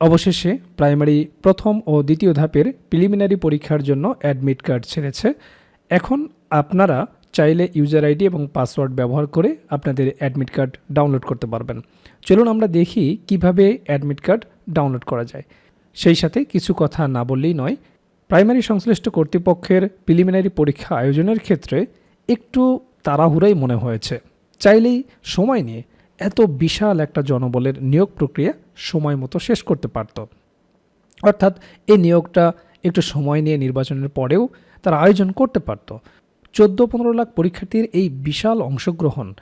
অবশেষে প্রাইমারি প্রথম ও দ্বিতীয় ধাপের প্রিলিমিনারি পরীক্ষার জন্য অ্যাডমিট কার্ড ছেড়েছে। এখন আপনারা চাইলে ইউজার আইডি এবং পাসওয়ার্ড ব্যবহার করে আপনাদের অ্যাডমিট কার্ড ডাউনলোড করতে পারবেন। চলুন আমরা দেখি কীভাবে অ্যাডমিট কার্ড ডাউনলোড করা যায়। সেই সাথে কিছু কথা না বললেই নয়, প্রাইমারি সংশ্লিষ্ট কর্তৃপক্ষের প্রিলিমিনারি পরীক্ষা আয়োজনের ক্ষেত্রে একটু তাড়াহুড়াই মনে হয়েছে। চাইলেই সময় নিয়ে এত বিশাল একটা জনবলের নিয়োগ প্রক্রিয়া সময় মতো শেষ করতে পারত। অর্থাৎ এই নিয়োগটা একটু সময় নিয়ে নির্বাচনের পরেও তারা আয়োজন করতে পারত। চোদ্দ পনেরো লাখ পরীক্ষার্থীর এই বিশাল অংশগ্রহণ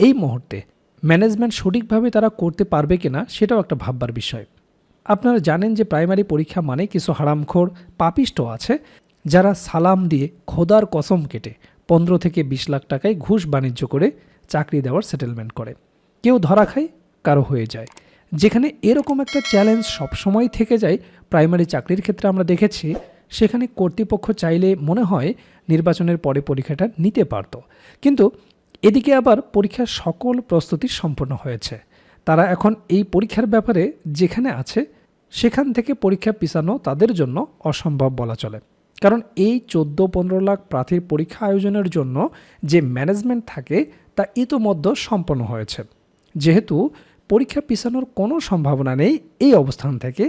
এই মুহূর্তে ম্যানেজমেন্ট সঠিকভাবে তারা করতে পারবে কিনা সেটাও একটা ভাববার বিষয়। আপনারা জানেন যে প্রাইমারি পরীক্ষা মানে কিছু হারামখোর পাপিষ্ট আছে যারা সালাম দিয়ে খোদার কসম কেটে পনেরো থেকে বিশ লাখ টাকায় ঘুষ বাণিজ্য করে চাকরি দেওয়ার সেটেলমেন্ট করে। কেউ ধরা খায়, কারও হয়ে যায়। যেখানে এরকম একটা চ্যালেঞ্জ সবসময় থেকে যায় প্রাইমারি চাকরির ক্ষেত্রে আমরা দেখেছি, সেখানে কর্তৃপক্ষ চাইলে মনে হয় নির্বাচনের পরে পরীক্ষাটা নিতে পারত। কিন্তু এদিকে আবার পরীক্ষার সকল প্রস্তুতি সম্পন্ন হয়েছে। তারা এখন এই পরীক্ষার ব্যাপারে যেখানে আছে, সেখান থেকে পরীক্ষা পিছানো তাদের জন্য অসম্ভব বলা চলে। কারণ এই চোদ্দ পনেরো লাখ প্রার্থীর পরীক্ষা আয়োজনের জন্য যে ম্যানেজমেন্ট থাকে, তা ইতোমধ্যে সম্পন্ন হয়েছে। যেহেতু পরীক্ষা পিছানোর কোনো সম্ভাবনা নেই এই অবস্থান থেকে,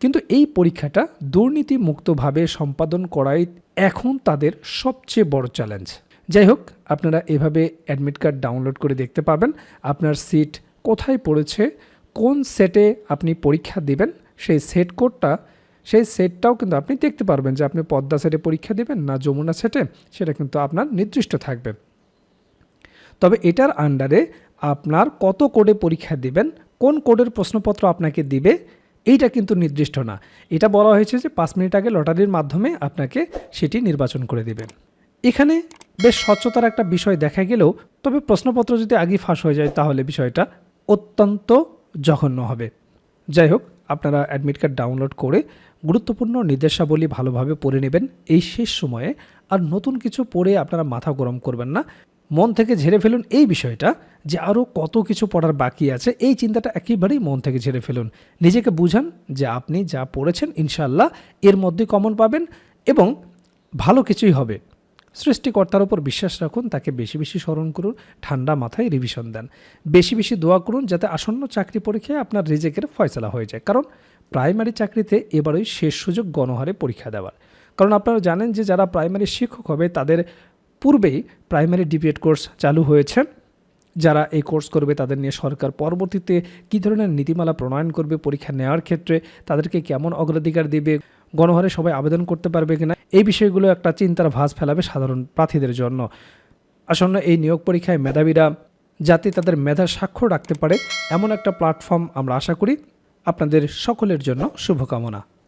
কিন্তু এই পরীক্ষাটা দুর্নীতিমুক্তভাবে সম্পাদন করাই এখন তাদের সবচেয়ে বড় চ্যালেঞ্জ যাই হোক, আপনারা এভাবে অ্যাডমিট কার্ড ডাউনলোড করে দেখতে পাবেন আপনার সিট কোথায় পড়েছে, কোন সেটে আপনি পরীক্ষা দিবেন, সেই সেট কোডটা সেই সেটটাও কিন্তু আপনি দেখতে পারবেন যে আপনি পদ্মা সেটে পরীক্ষা দেবেন না যমুনা সেটে সেটা কিন্তু আপনার নির্দিষ্ট থাকবে। তবে এটার আন্ডারে আপনার কত কোডে পরীক্ষা দিবেন, কোন কোডের প্রশ্নপত্র আপনাকে দিবে, এইটা কিন্তু নির্দিষ্ট না। এটা বলা হয়েছে যে পাঁচ মিনিট আগে লটারির মাধ্যমে আপনাকে সেটি নির্বাচন করে দিবেন। এখানে বেশ স্বচ্ছতার একটা বিষয় দেখা গেলেও, তবে প্রশ্নপত্র যদি আগে ফাঁস হয়ে যায় তাহলে বিষয়টা অত্যন্ত জঘন্য হবে। যাই হোক, আপনারা অ্যাডমিট কার্ড ডাউনলোড করে গুরুত্বপূর্ণ নির্দেশাবলী ভালোভাবে পড়ে নেবেন। এই শেষ সময়ে আর নতুন কিছু পড়ে আপনারা মাথা গরম করবেন না। মন থেকে ঝেড়ে ফেলুন এই বিষয়টা যে আরও কত কিছু পড়ার বাকি আছে, এই চিন্তাটা একেবারেই মন থেকে ঝেড়ে ফেলুন। নিজেকে বুঝান যে আপনি যা পড়েছেন ইনশাল্লাহ এর মধ্যে কমন পাবেন এবং ভালো কিছুই হবে। সৃষ্টিকর্তার ওপর বিশ্বাস রাখুন, তাকে বেশি বেশি স্মরণ করুন, ঠান্ডা মাথায় রিভিশন দেন। বেশি বেশি দোয়া করুন যাতে আসন্ন চাকরি পরীক্ষায় আপনার রিজেকের ফয়সলা হয়ে যায়। কারণ প্রাইমারি চাকরিতে এবারই শেষ সুযোগ গণহারে পরীক্ষা দেওয়ার। কারণ আপনারা জানেন যে যারা প্রাইমারি শিক্ষক হবে, তাদের পূর্বেই প্রাইমারি ডিপিএড কোর্স চালু হয়েছে। যারা এই কোর্স করবে, তাদের নিয়ে সরকার পরবর্তীতে কী ধরনের নীতিমালা প্রণয়ন করবে, পরীক্ষা নেওয়ার ক্ষেত্রে তাদেরকে কেমন অগ্রাধিকার দিবে, গণহারে সবাই আবেদন করতে পারবে কিনা, এই বিষয়গুলো একটা চিন্তার ভাঁজ ফেলাবে সাধারণ প্রার্থীদের জন্য। আসন্ন এই নিয়োগ পরীক্ষায় মেধাবীরা যাতে তাদের মেধার স্বাক্ষর রাখতে পারে, এমন একটা প্ল্যাটফর্ম আমরা আশা করি। আপনাদের সকলের জন্য শুভকামনা।